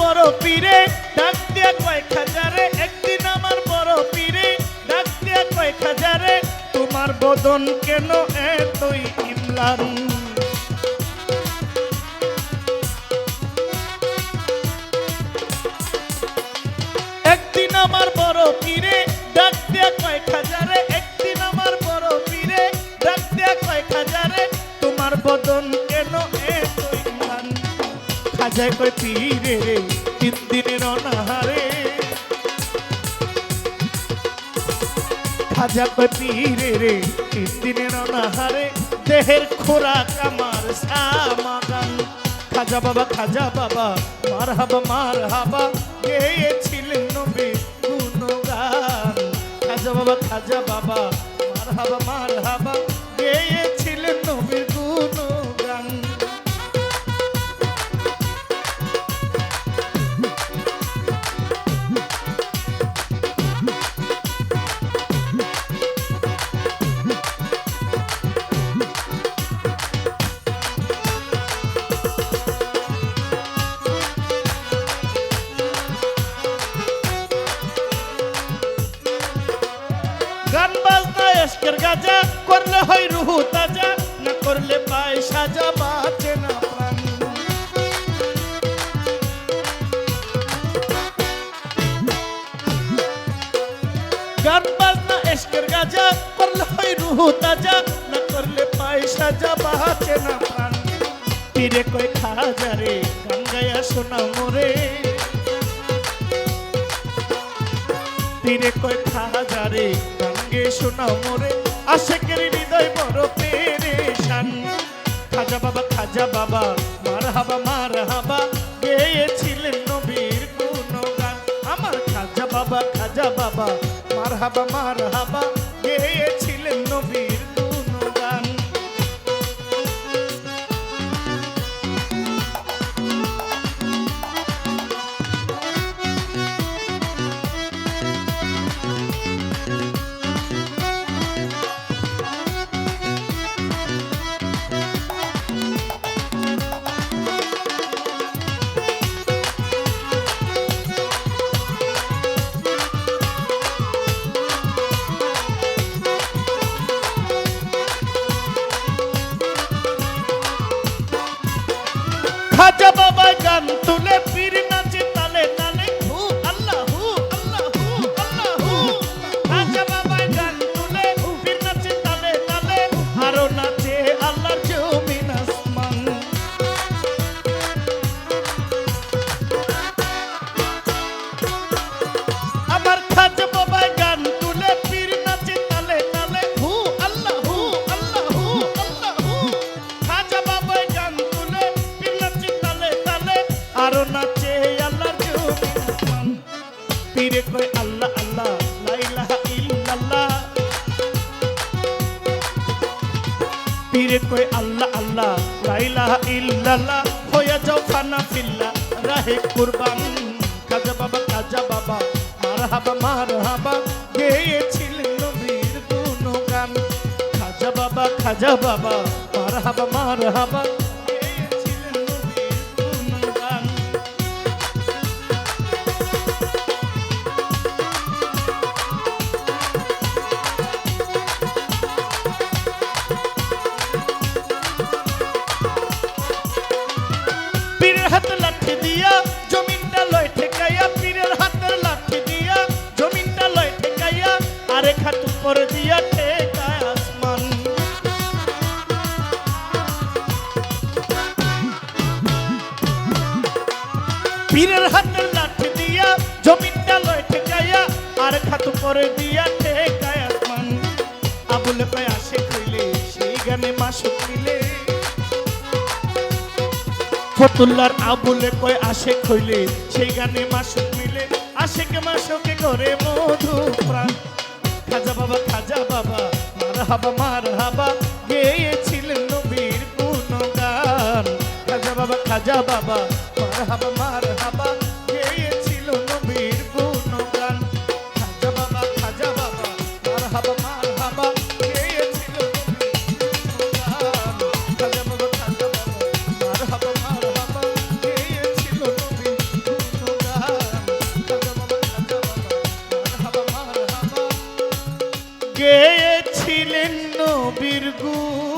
বড় পীরে, ডাক দিয়া কয়েক হাজারে। একদিন আমার বড় পীরে, ডাক দিয়া কয়েক হাজারে। তোমার বদন কেন এতই ইমলান? একদিন আমার বড় পীরে, ডাক দিয়া কয়েক হাজারে। একদিন আমার বড় পীরে, ডাক দিয়া কয়েক হাজারে। তোমার বদন খাজায় কয় পীরে রে তিন দিনের অনাহারে। খাজা কয় পীরে রে, তিন দিনের অনাহারে। দেহের খোরাক আমার সামাগান খাজা বাবা খাজা বাবা মার হাবা মার হাবা গেয়েছিলেন নবী গুণগান। খাজা বাবা খাজা বাবা মার হাবা মার হাবা এসকের গাজা, করলে হয় রুহু তাজা, না করলে পায় সাজা, বাঁচে না গান, বাজনা, এসকের গাজা, করলে হয় রুহু তাজা, না করলে পায় সাজা, বাঁচে না প্রাণ। তীরে কই খাজা রে, গঙ্গায়া সোনা মোরে। তীরে কয় খাজারে গাঙ্গে শোনা মোরে। আশেকের হৃদয় বড় পেরেশান। খাজা বাবা খাজা বাবা মার হাবা মার হাবা গেয়েছিলেন নবীর গুণগান। আমার খাজা বাবা খাজা বাবা মার হাবা মার হাবা গেয়েছিলেন পীরে কয় আল্লাহ আল্লাহ লা ইলাহা ইল্লাল্লাহ হয়ে যাও খানা ফিল্লা রাহে কুরবান কাজা বাবা কাজা বাবা মারহাবা মারহাবা মার হাবা গেয়েছিলেন নবীর গুণগান খাজা বাবা খাজা বাবা মার হাবা করে দিয়া আসমান। আবুল সেই গানে মাসুক মিলে ফতুল্লার আবুলে কয় আসে কইলে সেই গানে মাসুক মিলে। আশেকে মাসুকে করে মধু প্রাণ। খাজা বাবা খাজা বাবা মার হাবা মার হাবা গেয়েছিলেন নবীর গুণগান। খাজা বাবা খাজা বাবা মার হাবা মার হাবা গেয়েছিলেন নবীর গুণ।